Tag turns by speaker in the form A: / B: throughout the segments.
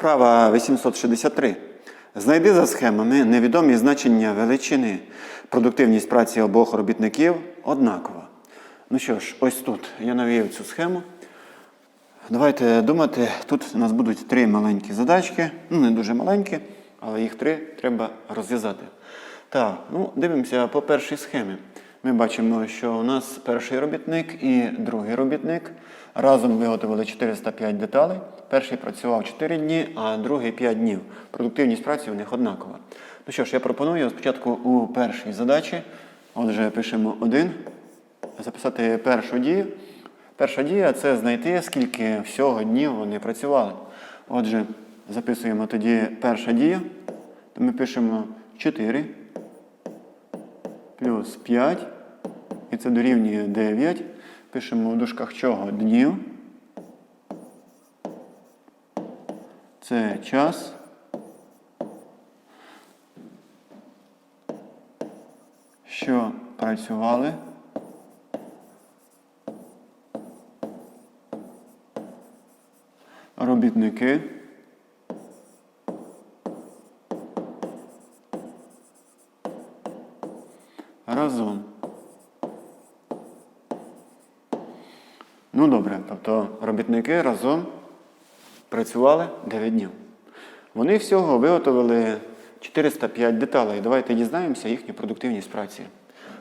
A: Вправа 863. Знайди за схемами невідомі значення величини. Продуктивність праці обох робітників однакова. Ну що ж, ось тут я навів цю схему. Давайте думати, тут у нас будуть три маленькі задачки, ну не дуже маленькі, але їх три треба розв'язати. Так, ну дивимося по першій схемі. Ми бачимо, що у нас перший робітник і другий робітник разом виготовили 405 деталей. Перший працював 4 дні, а другий 5 днів. Продуктивність праці у них однакова. Ну що ж, я пропоную спочатку у першій задачі, отже, пишемо 1, записати першу дію. Перша дія це знайти, скільки всього днів вони працювали. Отже, записуємо тоді перша дія. То ми пишемо 4 плюс 5. І це дорівнює 9. Пишемо в дужках чого? Днів. Це час. Що працювали. робітники. Разом. Ну добре, тобто робітники разом працювали 9 днів. Вони всього виготовили 405 деталей. Давайте дізнаємося їхню продуктивність праці.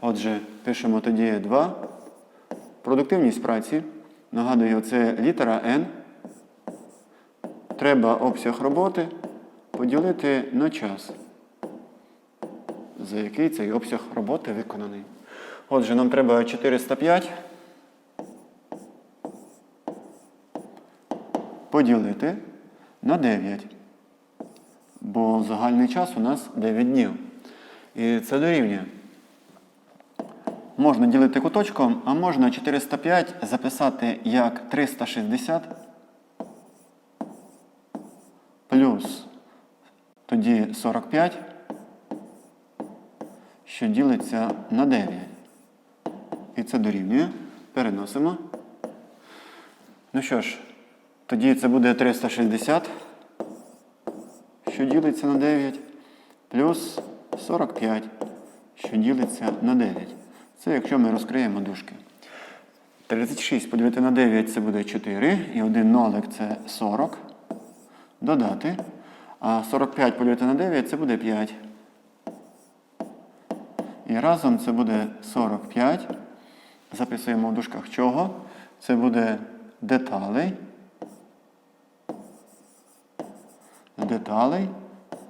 A: Отже, пишемо тоді 2. Продуктивність праці. Нагадую, це літера N треба обсяг роботи поділити на час, за який цей обсяг роботи виконаний. Отже, нам треба 405 поділити на 9. Бо загальний час у нас 9 днів. І це дорівнює. Можна ділити куточком, а можна 405 записати як 360 плюс тоді 45, що ділиться на 9. І це дорівнює. Переносимо. Ну що ж, тоді це буде 360, що ділиться на 9, плюс 45, що ділиться на 9. Це якщо ми розкриємо дужки. 36 поділити на 9 це буде 4, і один нолик це 40 додати. А 45 поділити на 9 це буде 5. І разом це буде 45. Записуємо в дужках чого. Це буде деталей. Деталей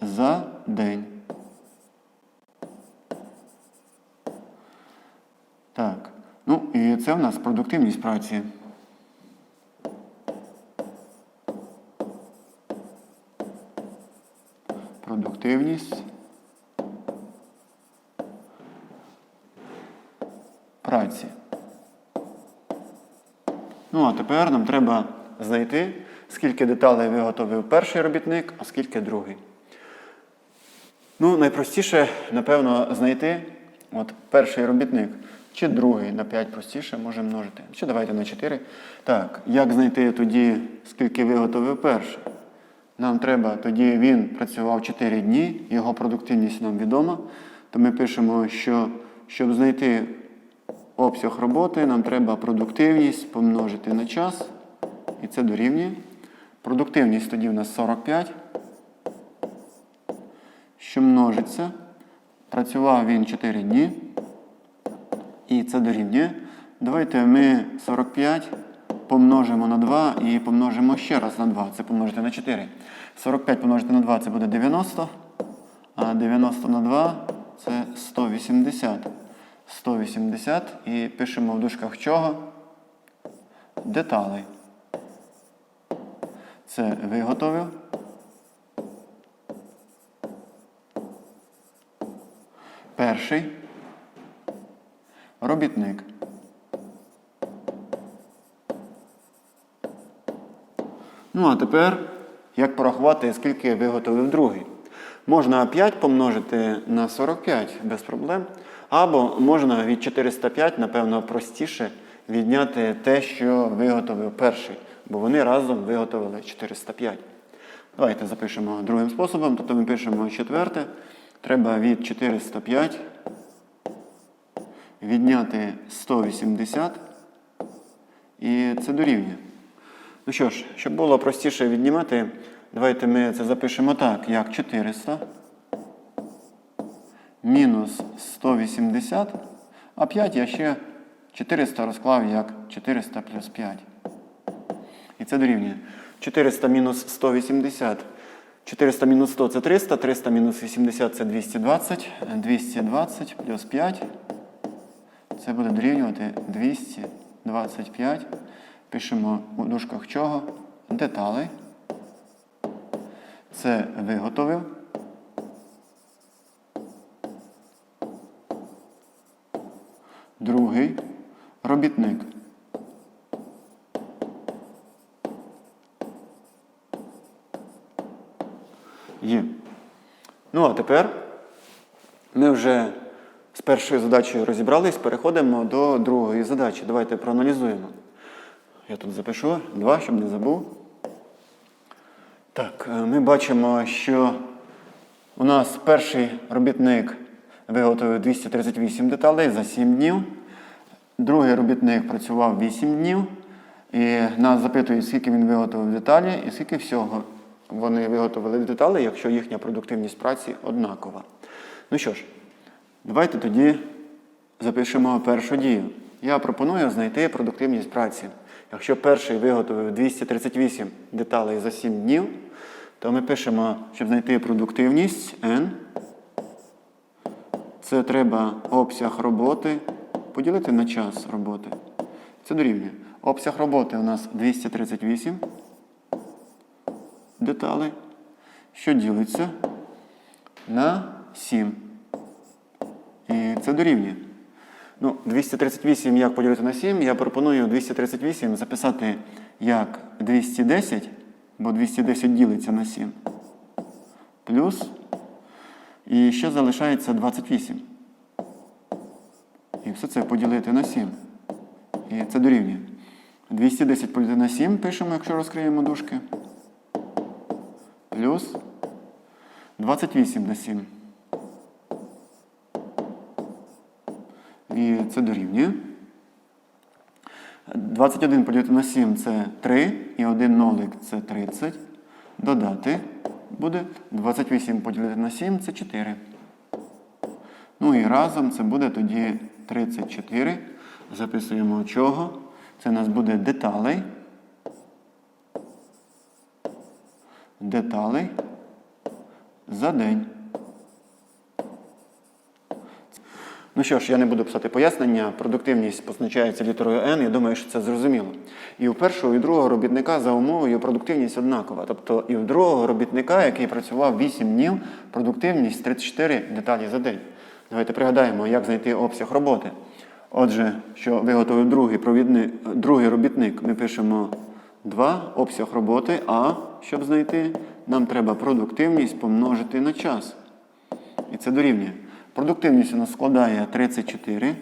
A: за день. Так. Ну і це в нас продуктивність праці. продуктивність праці. Ну, а тепер нам треба знайти, скільки деталей виготовив перший робітник, а скільки другий. Ну, найпростіше, напевно, знайти от перший робітник. Чи другий на 5 простіше може множити. Чи давайте на 4. Так, як знайти тоді, скільки виготовив перший? Нам треба, тоді він працював 4 дні, його продуктивність нам відома. То ми пишемо, що щоб знайти обсяг роботи, нам треба продуктивність помножити на час. І це дорівнює. Продуктивність тоді в нас 45. Що множиться. Працював він 4 дні. І це дорівнює. Давайте ми 45 помножимо на 2 і помножимо ще раз на 2. Це помножити на 4. 45 помножити на 2 це буде 90. А 90 на 2 це 180. 180 і пишемо в дужках чого? Деталей. Це виготовив. Перший робітник. Ну, а тепер, як порахувати, скільки виготовив другий. Можна 5 помножити на 45 без проблем. Або можна від 405, напевно, простіше відняти те, що виготовив перший. Бо вони разом виготовили 405. Давайте запишемо другим способом. Тобто ми пишемо четверте. Треба від 405 відняти 180. І це дорівнює. Ну що ж, щоб було простіше віднімати, давайте ми це запишемо так, як 400 мінус 180, а 5 я ще 400 розклав як 400 плюс 5. І це дорівнює. 400 мінус 180. 400 мінус 100 це 300, 300 мінус 80 це 220. 220 плюс 5. Це буде дорівнювати 225. Пишемо у дужках чого? Деталей. Це виготовив. Другий робітник. Є. Ну, а тепер ми вже з першою задачею розібрались, переходимо до другої задачі. Давайте проаналізуємо. Я тут запишу два, щоб не забув. Так, е, ми бачимо, що у нас перший робітник виготовив 238 деталей за 7 днів. Другий робітник працював 8 днів. І нас запитують, скільки він виготовив деталі і скільки всього вони виготовили деталей, якщо їхня продуктивність праці однакова. Ну що ж, давайте тоді запишемо першу дію. Я пропоную знайти продуктивність праці. Якщо перший виготовив 238 деталей за 7 днів, то ми пишемо, щоб знайти продуктивність N. Це треба обсяг роботи поділити на час роботи. Це дорівнює. Обсяг роботи у нас 238 деталей, що ділиться на 7. І це дорівнює. Ну, 238 як поділити на 7, я пропоную 238 записати як 210, бо 210 ділиться на 7. Плюс. І ще залишається 28. І все це поділити на 7. І це дорівнює. 210 поділити на 7 пишемо, якщо розкриємо дужки. Плюс 28 на 7. І це дорівнює. 21 поділити на 7 це 3, і 1 нолик це 30. Додати буде 28 поділити на 7 це 4. Ну і разом це буде тоді 34. Записуємо чого. Це у нас буде деталей. Деталей за день. Ну що ж, я не буду писати пояснення. Продуктивність позначається літерою N. Я думаю, що це зрозуміло. І у першого і у другого робітника за умовою продуктивність однакова. Тобто і у другого робітника, який працював 8 днів, продуктивність 34 деталі за день. Давайте пригадаємо, як знайти обсяг роботи. Отже, що виготовив другий, провідник, другий робітник, ми пишемо 2 обсяг роботи, а щоб знайти, нам треба продуктивність помножити на час. І це дорівнює. Продуктивність у нас складає 34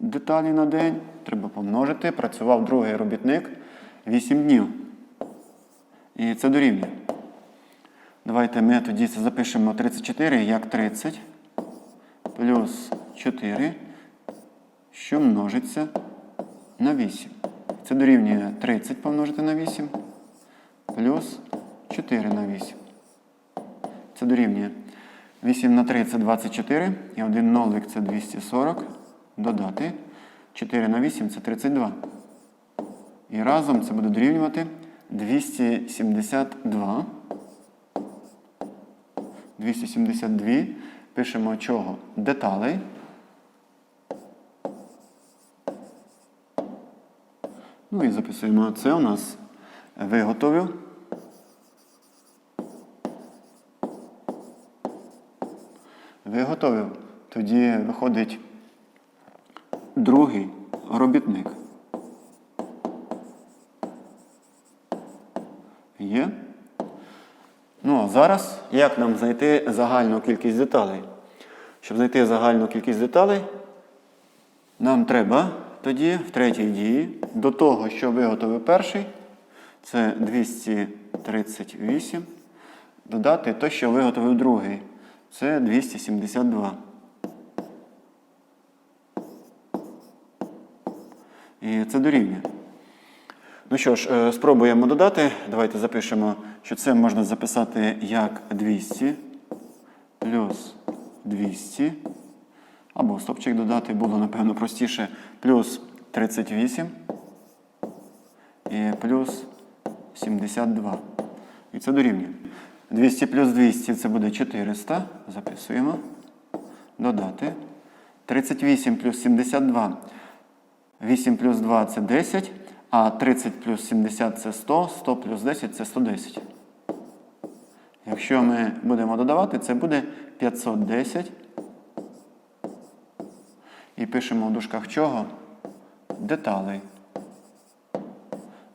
A: деталі на день. Треба помножити. Працював другий робітник 8 днів. І це дорівнює. Давайте ми тоді це запишемо 34 як 30 плюс 4, що множиться на 8. Це дорівнює 30 помножити на 8 плюс 4 на 8. Це дорівнює 8 на 3 це 24, і 1 нолик це 240. Додати 4 на 8 це 32. І разом це буде дорівнювати 272. 272. Пишемо чого? Деталей. Ну і записуємо це у нас виготовив. Виготовив. Тоді виходить другий робітник. Є. Ну, а зараз як нам знайти загальну кількість деталей? Щоб знайти загальну кількість деталей, нам треба тоді в третій дії до того, що виготовив перший, це 238 додати те, що виготовив другий. Це 272. І це дорівнює. Ну що ж, е, спробуємо додати. Давайте запишемо, що це можна записати як 200 плюс 200. Або стопчик додати було, напевно, простіше. Плюс 38 і плюс 72. І це дорівнює. 200 плюс 200 це буде 400. Записуємо. Додати. 38 плюс 72. 8 плюс 2 це 10. А 30 плюс 70 це 100. 100 плюс 10 це 110. Якщо ми будемо додавати, це буде 510. Пишемо в дужках чого? Деталей.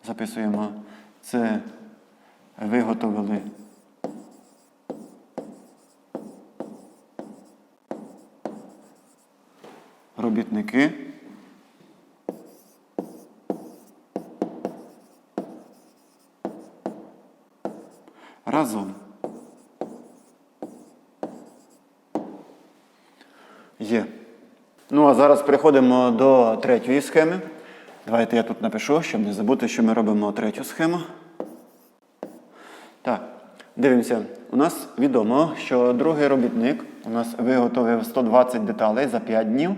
A: Записуємо. Це виготовили. Робітники. Разом. Є. Ну, а зараз переходимо до третьої схеми. Давайте я тут напишу, щоб не забути, що ми робимо третю схему. Так, дивимося. У нас відомо, що другий робітник у нас виготовив 120 деталей за 5 днів.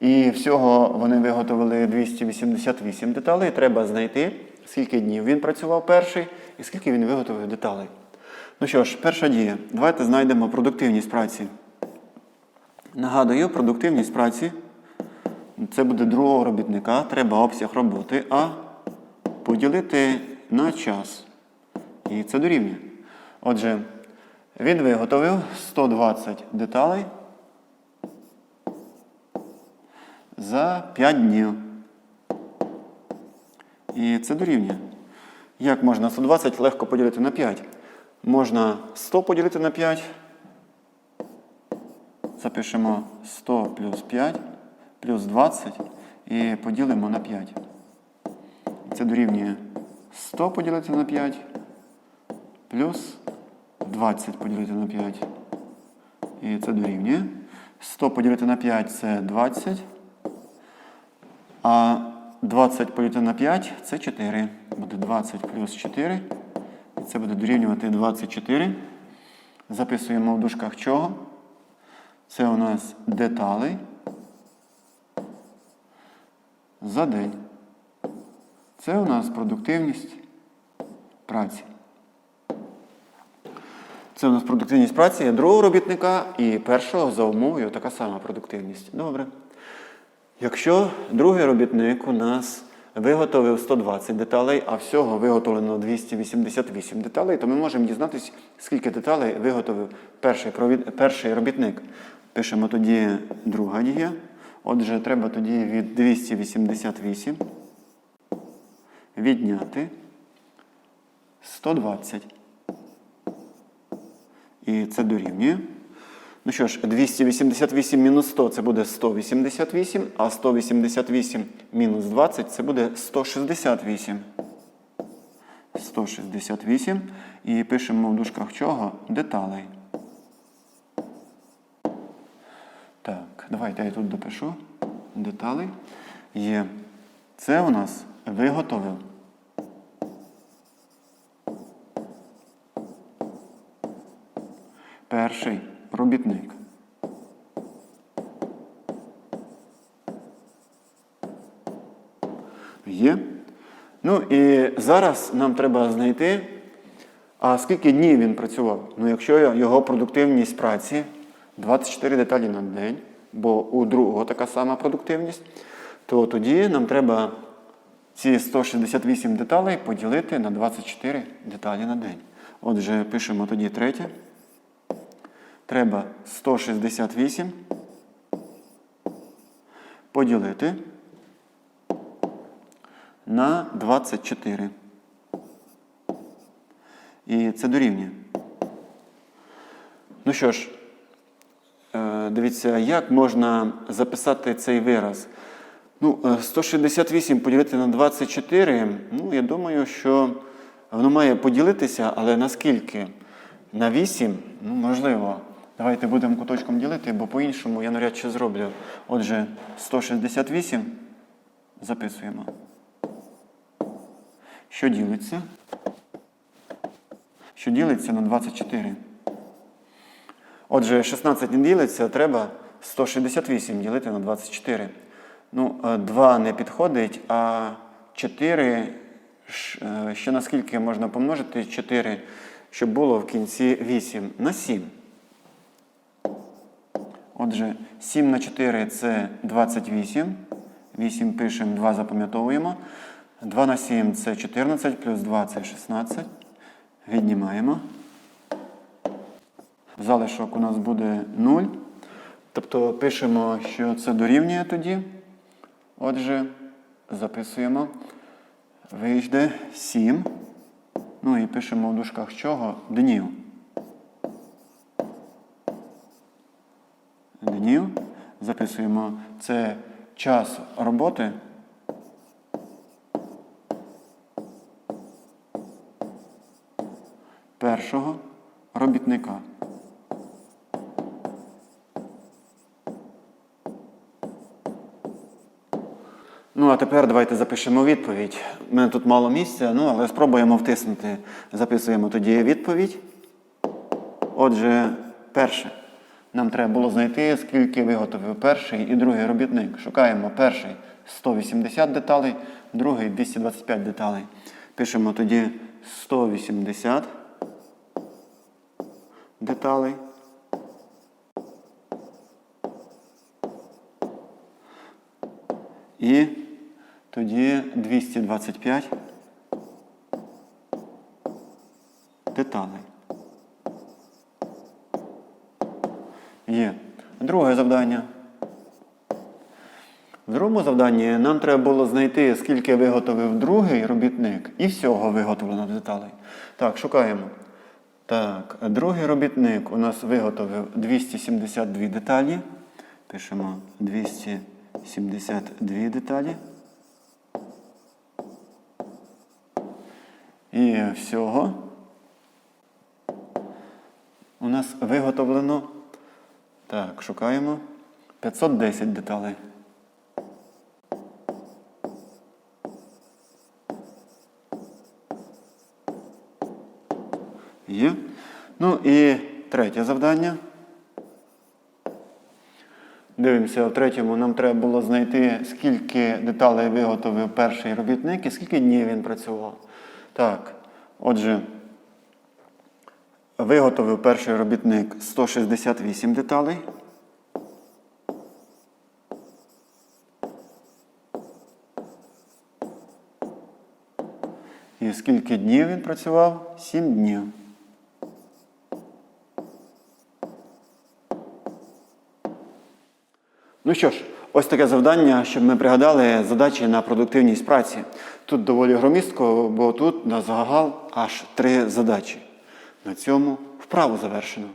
A: І всього вони виготовили 288 деталей. Треба знайти, скільки днів він працював перший і скільки він виготовив деталей. Ну що ж, перша дія. Давайте знайдемо продуктивність праці. Нагадую, продуктивність праці це буде другого робітника. Треба обсяг роботи А поділити на час. І це дорівнює. Отже, він виготовив 120 деталей за 5 днів. І це дорівнює. Як можна 120 легко поділити на 5? Можна 100 поділити на 5. Запишемо 100 плюс 5 плюс 20 і поділимо на 5. Це дорівнює 100 поділити на 5 плюс 20 поділити на 5. І це дорівнює. 100 поділити на 5 це 20. А 20 поділити на 5 це 4. Буде 20 плюс 4. І це буде дорівнювати 24. Записуємо в дужках чого? Це у нас деталей за день. Це у нас продуктивність праці. Це у нас продуктивність праці другого робітника і першого за умовою така сама продуктивність. Добре. Якщо другий робітник у нас виготовив 120 деталей, а всього виготовлено 288 деталей, то ми можемо дізнатися, скільки деталей виготовив перший, перший робітник. Пишемо тоді друга дія. Отже, треба тоді від 288 відняти 120. І це дорівнює. Ну що ж, 288 мінус 100 це буде 188, а 188 мінус 20 це буде 168. 168. І пишемо в дужках чого? Деталей. Так, давайте я тут допишу. Деталей. Є. Це у нас виготовив. Перший робітник. Є. Ну і зараз нам треба знайти, а скільки днів він працював. Ну, якщо його продуктивність праці 24 деталі на день, бо у другого така сама продуктивність, то тоді нам треба ці 168 деталей поділити на 24 деталі на день. Отже, пишемо тоді третє. Треба 168 поділити на 24. І це дорівнює. Ну що ж, дивіться, як можна записати цей вираз? Ну, е, 168 поділити на 24, ну, я думаю, що воно має поділитися, але наскільки? на 8, ну, можливо. Давайте будемо куточком ділити, бо по-іншому я навряд чи зроблю. Отже, 168 записуємо. Що ділиться? Що ділиться на 24. Отже, 16 не ділиться, треба 168 ділити на 24. Ну, 2 не підходить, а 4 е, ще наскільки можна помножити 4, щоб було в кінці 8 на 7. Отже, 7 на 4 це 28. 8 пишемо, 2 запам'ятовуємо. 2 на 7 це 14, плюс 2 це 16. Віднімаємо. Залишок у нас буде 0. Тобто пишемо, що це дорівнює тоді. Отже, записуємо. Вийде 7. Ну і пишемо в дужках чого? Днів. Днів. Записуємо. Це час роботи. Першого робітника. А тепер давайте запишемо відповідь. У мене тут мало місця, ну, але спробуємо втиснути. Записуємо тоді відповідь. Отже, перше. Нам треба було знайти, скільки виготовив перший і другий робітник. Шукаємо перший 180 деталей, другий 225 деталей. Пишемо тоді 180 деталей. І тоді 225 деталей. Є. Друге завдання. В другому завданні нам треба було знайти, скільки виготовив другий робітник і всього виготовлено деталей. Так, шукаємо. Так, другий робітник у нас виготовив 272 деталі. Пишемо 272 деталі. І всього у нас виготовлено. Так, шукаємо 510 деталей. Є. Ну і третє завдання. Дивимося, в третьому нам треба було знайти, скільки деталей виготовив перший робітник і скільки днів він працював. Так, отже, виготовив перший робітник 168 деталей. І скільки днів він працював? 7 днів. Ну що ж, ось таке завдання, щоб ми пригадали задачі на продуктивність праці. Тут доволі громістко, бо тут на загал аж три задачі. На цьому вправу завершено.